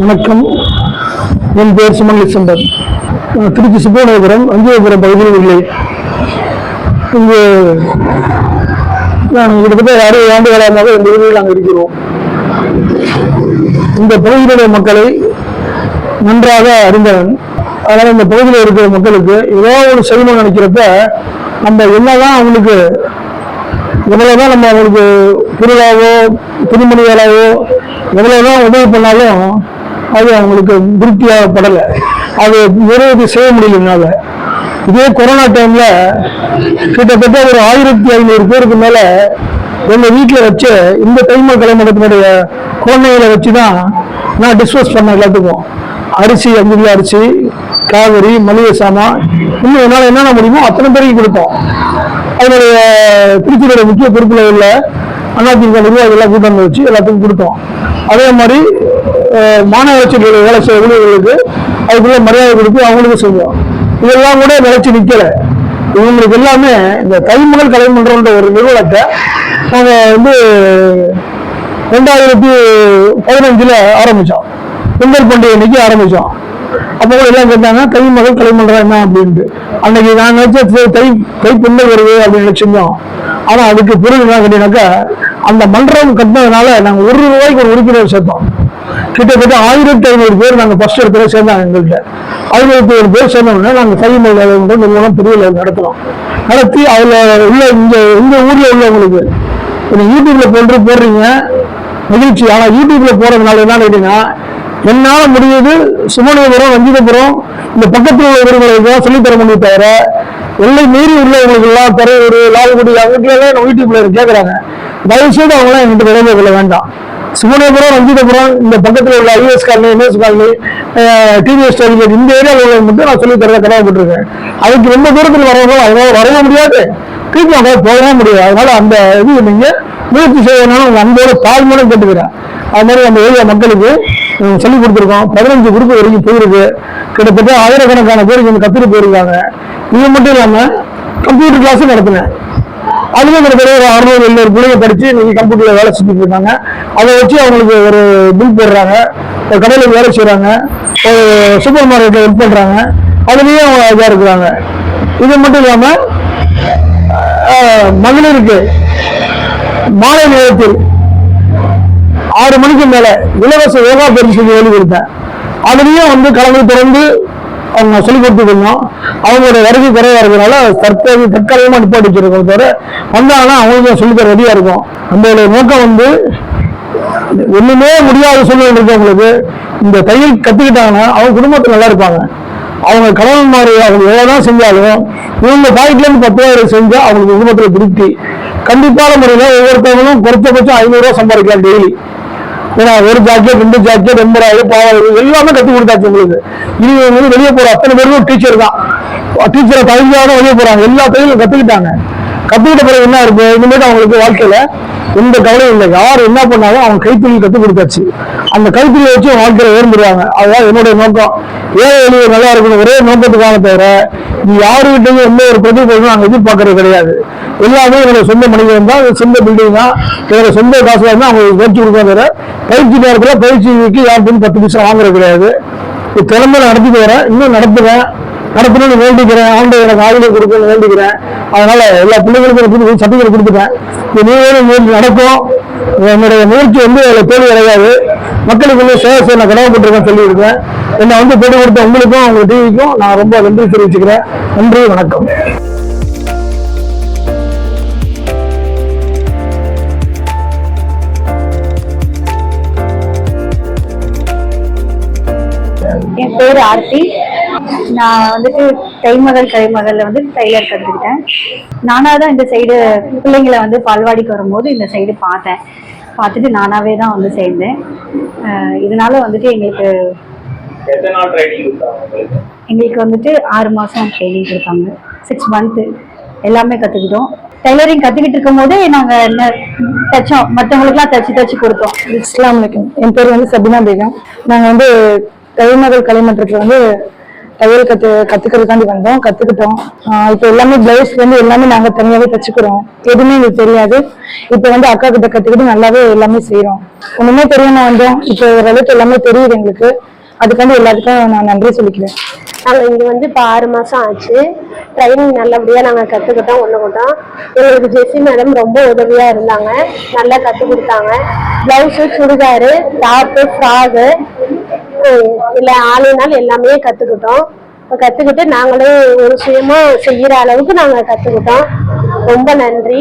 வணக்கம். என் பெயர் சுமன் சுந்தர் திருச்சி சுப்பிரமணியபுரம் அஞ்சயபுரம் பகுதியில் உள்ளேன் இங்கு நான் கிட்டத்தட்ட அறுபது ஆண்டுகளாக இந்த ஊரில் நாங்கள் இருக்கிறோம். இந்த பகுதியிலுடைய மக்களை நன்றாக அறிந்தவன். அதனால் இந்த பகுதியில் இருக்கிற மக்களுக்கு ஏதோ ஒரு செய்யணும்னு நினைக்கிறப்ப நம்ம என்னதான் அவங்களுக்கு எவ்வளவுதான் நம்ம அவங்களுக்கு பொருளாவோ துணிமணிகளாவோ வேலாவோ எவ்வளவுதான் உதவி பண்ணாலும் அது அவங்களுக்கு திருப்தியாக படலை அது நிறைவேற்றி செய்ய முடியலனால இதே கொரோனா டைம்ல கிட்டத்தட்ட ஒரு ஆயிரத்தி ஐநூறு பேருக்கு மேல எங்க வீட்டில் வச்சு இந்த தைமல் கலைமண்டத்தினுடைய குழந்தைகளை வச்சு தான் நான் டிஸ்போஸ் பண்ண எல்லாத்துக்கும். அரிசி அஞ்சு அரிசி காவிரி மளிகை சாமான் இன்னும் என்னால் என்னென்ன முடியுமோ அத்தனை பேருக்கு கொடுத்தோம். அதனுடைய திருச்சியோட முக்கிய பொறுப்புல உள்ள அதிமுக நிர்வாகிகள்லாம் கூட்டம் வச்சு எல்லாத்துக்கும் கொடுத்தோம். அதே மாதிரி அஹ், மாநகராட்சியில் வேலை செய்ய ஊழியர்களுக்கு அதுக்குள்ள மரியாதை கொடுத்து அவங்களுக்கு செஞ்சோம் இதெல்லாம் கூட நிலைச்சி நிற்கலை இவங்களுக்கு எல்லாமே இந்த கைமகள் கலைமன்றம்ன்ற ஒரு நிறுவனத்தை நாங்கள் வந்து ரெண்டாயிரத்தி பதினஞ்சில் ஆரம்பித்தோம் பொங்கல் பண்டிகை அன்னைக்கு ஆரம்பித்தோம் அப்போ எல்லாம் கேட்டாங்க தை மகள் கலைமன்றம் என்ன? அப்படின்ட்டு. அன்னைக்கு நான் நினைச்ச தை- தை தை வருது அப்படின்னு நினைச்சிருந்தோம். ஆனா அதுக்கு பிறகு என்ன கேட்டீங்கன்னாக்கா அந்த மன்றம் கட்டினதுனால நாங்க ஒரு ரூபாய்க்கு ஒரு உறுப்பினர் சேர்த்தோம். கிட்டத்தட்ட ஆயிரத்தி ஐநூறு பேர் நாங்கள் ஃபர்ஸ்ட் இடத்துல சேர்ந்தாங்க எங்கள்கிட்ட. ஆயிரத்தி ஐநூறு பேர் சேர்ந்தோம்னா நாங்கள் தை மகள் நிறுவனம் பெரிய level நடத்துறோம். நடத்தி அதுல உள்ள இந்த இந்த ஊரில் உள்ளவங்களுக்கு இப்போ யூடியூப்ல போட்டு போடுறீங்க மகிழ்ச்சி. ஆனால் யூடியூப்ல போறதுனால என்ன கேட்டீங்கன்னா என்னால் முடியுது சுமணியபுரம் வஞ்சிதபுரம் இந்த பக்கத்தில் உள்ள ஊர்களுக்கு தான் சொல்லித் தர முடியும் தவிர எல்லை மீறி உள்ளவங்களுக்கு எல்லாம் தரையூர் லால்குடி அவங்களுக்கெல்லாம் நம்ம யூடியூப்ல கேட்குறாங்க தயவு செய்து அவங்களாம் எங்கிட்ட தொடர்பு கொள்ள வேண்டாம். சுமணியபுரம் வஞ்சிதபுரம் இந்த பக்கத்தில் உள்ள I S colony M S colony T V S toll gate இந்த ஏரியாவில் உள்ள மட்டும் நான் சொல்லித் தரத கடமைப்பட்டிருக்கேன் அதுக்கு ரொம்ப தூரத்தில் வரவங்க அதனால வரவும் முடியாது. திருப்பி அவங்க போகவே முடியாது. அதனால அந்த இது நீங்கள் முயற்சி செய்யணும்னு உங்கள் அன்போட தாழ்மையோட கேட்டுக்கிறேன். அது மாதிரி அந்த ஏரியா மக்களுக்கு அஹ், சொல்லிக் கொடுத்துருக்கோம். பதினஞ்சு குரூப் வரைக்கும் போயிருக்கு. கிட்டத்தட்ட ஆயிரக்கணக்கான பேர் இங்க கத்துட்டு போயிருக்காங்க. இது மட்டும் இல்லாமல் கம்ப்யூட்டர் கிளாஸும் நடத்தினேன் அதுவும் கிட்டத்தட்ட ஒரு அறுநூறு எழுநூறு பிள்ளைங்க படித்து இன்னைக்கு கம்ப்யூட்டரில் வேலை செஞ்சுட்டு இருக்காங்க. அதை வச்சு அவங்களுக்கு ஒரு பில் போடுறாங்க. ஒரு கடையில் வேலை செய்கிறாங்க ஒரு சூப்பர் மார்க்கெட்டில் ஒர்க் பண்ணுறாங்க அதுலேயும் அவங்க இதாக இருக்கிறாங்க. இது மட்டும் இல்லாமல் மகளிருக்கு மாலை நேரத்தில் ஆறு மணிக்கு மேல இலவச யோகா பயிற்சி சொல்லி சொல்லி கொடுத்தேன். அதுலயும் வந்து கலந்து தொடர்ந்து அவங்க சொல்லிக் கொடுத்துருந்தோம் அவங்களோட வருகை குறைவா இருக்கிறனால தற்போது தற்காலிகமாக நிப்பாட்டி வச்சிருக்கோம் தவிர வந்தாங்கன்னா அவங்களுக்கு சொல்லித்தர ரெடியா இருக்கும். நம்மளுடைய நோக்கம் வந்து ஒண்ணுமே முடியாத சூழ்நிலை இருக்கவங்களுக்கு இந்த தையல் கத்துக்கிட்டாங்கன்னா அவங்க குடும்பத்தில் நல்லா இருப்பாங்க. அவங்க கணவன் மாதிரி அவங்க எவ்வளவுதான் செஞ்சாலும் இவங்க பாக்கெட்ல இருந்து பத்து ரூபாய் செஞ்சா அவங்களுக்கு குடும்பத்துல திருப்தி. கண்டிப்பான முறையில ஒவ்வொருத்தவங்களும் குறைச்சபட்சம் ஐநூறு ரூபாய் சம்பாதிக்கலாம் டெய்லி ஏன்னா ஒரு ஜாக்கெட் ரெண்டு ஜாக்கெட் எண்பதாயிரம் பாவாயிரம் எல்லாமே கற்றுக் கொடுத்தாச்சு உங்களுக்கு இனி வந்து வெளியே போற அத்தனை பேரும் டீச்சர் தான். டீச்சரை தகுதியாக வெளியே போறாங்க. எல்லா தொழிலும் கத்துக்கிட்டாங்க. கத்துக்கிட்ட பிறகு என்ன இருக்கு? இனிமேட்டு அவங்களுக்கு வாழ்க்கையில எந்த கவலையும் இல்லை. யார் என்ன பண்ணாலும் அவங்க கைத்தொழில் கற்றுக் கொடுத்தாச்சு. அந்த கைத்தொழிலை வச்சு வாழ்க்கையில் வாழ்க்கையில உயர்ந்துருவாங்க அதுதான் என்னுடைய நோக்கம். ஏழை எளிய நல்லா இருக்கணும்? ஒரே நோக்கத்துக்கான தவிர இது யாருக்கிட்டையும் எந்த ஒரு பிரதிபலனும் நாங்கள் எதிர்பார்க்கறது கிடையாது. எல்லாமே என்னோட சொந்த மனிதன் தான் சொந்த பில்டிங் தான். என்னோட சொந்த காசுல இருந்தால் அவங்க பயிற்சி கொடுக்க பயிற்சி நேரத்தில் பயிற்சிக்கு யாருக்கும் பத்து பைசா வாங்குறது கிடையாது. இது நடத்தி நடத்திட்டு வரேன் இன்னும் நடத்துவேன். நடத்தணும்னு வேண்டிக்கிறேன் ஆண்டு எனக்கு ஆயுதம் கொடுக்கணும்னு வேண்டிக்கிறேன். அதனால எல்லா பிள்ளைகளுக்கும் சர்டிஃபிகேட் கொடுத்துட்டேன். இது நீங்களும் முயற்சி நடக்கும். என்னுடைய முயற்சி வந்து அதில் தோல்வி அடையாது மக்களுக்கு வந்து சேவை செய்ய நான் கடமைப்பட்டிருக்கேன் சொல்லியிருக்கேன். என்னை வந்து போட்டு கொடுத்த உங்களுக்கும் உங்கள் டிவிக்கும் நான் ரொம்ப நன்றி தெரிவிச்சுக்கிறேன். நன்றி வணக்கம். என் பேர் ஆர்த்தி. நான் வந்துட்டு தைமகள் கலைமகள்ல வந்து டெய்லர் கற்றுக்கிட்டேன் நானாக தான் இந்த சைடு பிள்ளைங்களை வந்து பால்வாடிக்கு வரும்போது இந்த சைடு பார்த்தேன். பார்த்துட்டு நானாவே தான் வந்து சேர்ந்தேன். இதனால வந்துட்டு எங்களுக்கு எத்தனை நாள் ட்ரைனிங் கொடுத்தாங்க உங்களுக்கு? எங்களுக்கு வந்துட்டு ஆறு மாதம் ட்ரைனிங் கொடுத்தாங்க. சிக்ஸ் மந்த்து எல்லாமே கற்றுக்கிட்டோம் டெய்லரிங் கற்றுக்கிட்டு இருக்கும் போதே நாங்கள் என்ன தைச்சோம். மற்றவங்களுக்குலாம் தைச்சு தைச்சு கொடுத்தோம். இஸ்லாம் என் பேர் வந்து சபினா பேகம். நாங்கள் வந்து கலைமகள் கலைமன்றத்தில் வந்து தையல் கத்து கத்துக்கிறதுக்காண்டி வந்தோம் கத்துக்கிட்டோம். இப்போ எல்லாமே பிளவுஸ்ல இருந்து எல்லாமே நாங்க தனியாவே தச்சுக்கிறோம். எதுவுமே எங்களுக்கு தெரியாது. இப்போ வந்து அக்கா கிட்ட கத்துக்கிட்டு நல்லாவே எல்லாமே செய்யறோம் ஒண்ணுமே தெரியாம வந்தோம். இப்போ ஓரளவுக்கு எல்லாமே தெரியுது எங்களுக்கு. அதுக்காண்டி எல்லாத்துக்கும் நான் நன்றி சொல்லிக்கிறேன். நாங்கள் இங்கே வந்து இப்போ ஆறு மாதம் ஆச்சு. ட்ரைனிங் நல்லபடியாக நாங்கள் கற்றுக்கிட்டோம் ஒன்றுக்கிட்டோம் எங்களுக்கு ஜெஸ்ஸி மேடம் ரொம்ப உதவியாக இருந்தாங்க. நல்லா கற்றுக் கொடுத்தாங்க. ப்ளவுஸு சுடிதாரு டாப்பு ஃப்ராகு இல்லை ஆளுனால் எல்லாமே கற்றுக்கிட்டோம் இப்போ கற்றுக்கிட்டு நாங்களே ஒரு சுயமாக செய்கிற அளவுக்கு நாங்கள் கற்றுக்கிட்டோம் ரொம்ப நன்றி.